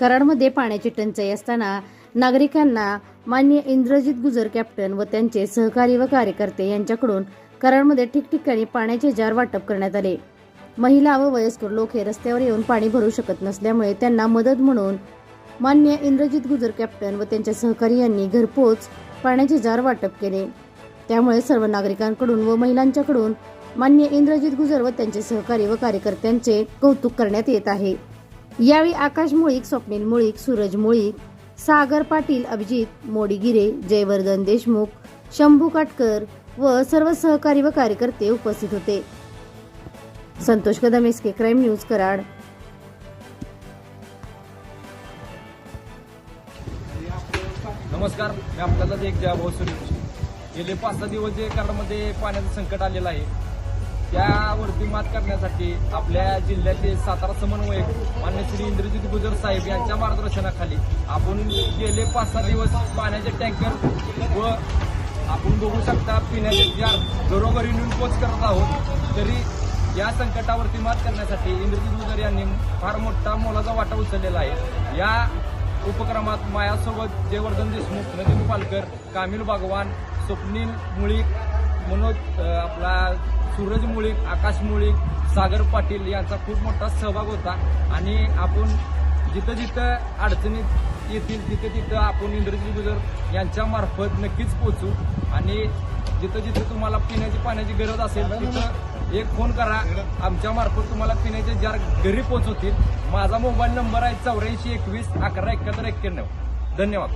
कराडमध्ये पाण्याची टंचाई असताना नागरिकांना मान्य इंद्रजित गुजर कॅप्टन व त्यांचे सहकारी व कार्यकर्ते यांच्याकडून कराडमध्ये ठिकठिकाणी पाण्याचे जार वाटप करण्यात आले. महिला व वयस्कर लोक हे रस्त्यावर येऊन पाणी भरू शकत नसल्यामुळे त्यांना मदत म्हणून मान्य इंद्रजित गुजर कॅप्टन व त्यांच्या सहकारी यांनी घरपोच पाण्याचे जार वाटप केले. त्यामुळे सर्व नागरिकांकडून व महिलांच्याकडून मान्य इंद्रजित गुजर व त्यांचे सहकारी व कार्यकर्त्यांचे कौतुक करण्यात येत आहे. यावेळी आकाश मुळीक स्वप्नील मुळीक सूरज मुळीक सागर पाटील अभिजित मोडीगिरे जयवर्धन देशमुख शंभू काटकर व सर्व सहकारी व कार्यकर्ते उपस्थित होते. Santosh Kadam SK crime news Karad. नमस्कार मी आपल्याला एक जय भोसरी गेले पाच सहा दिवस जे कराडमध्ये पाण्याचं संकट आलेलं आहे त्यावरती मात करण्यासाठी आपल्या जिल्ह्याचे सातारा समन्वयक मान्य श्री इंद्रजित गुजर साहेब यांच्या मार्गदर्शनाखाली आपण गेले पाच सहा दिवस पाण्याचे टँकर व आपण बघू शकता पिण्याचे जार घरोघरी नेऊन पोच करत आहोत तरी या संकटावरती मात करण्यासाठी इंद्रजित गुजर यांनी फार मोठा मोलाचा वाटा उचललेला आहे. या उपक्रमात मायासोबत जयवर्धन देशमुख नदीन पालकर कामिल भगवान स्वप्नील मुळीक मनोज आपला सूरज मुळीक आकाश मुळीक सागर पाटील यांचा खूप मोठा सहभाग होता. आणि आपण जिथं जिथं अडचणीत येतील तिथे तिथं आपण इंद्रजित गुजर यांच्या मार्फत नक्कीच पोचू आणि जिथं जिथं तुम्हाला पिण्याची पाण्याची गरज असेल तिथं एक फोन करा. आमच्या मार्फत तुम्हाला पिण्याचे जार घरी पोचवतील माझा मोबाईल नंबर आहे चौऱ्याऐंशी एकवीस अकरा एकाहत्तर एक्क्याण्णव. धन्यवाद.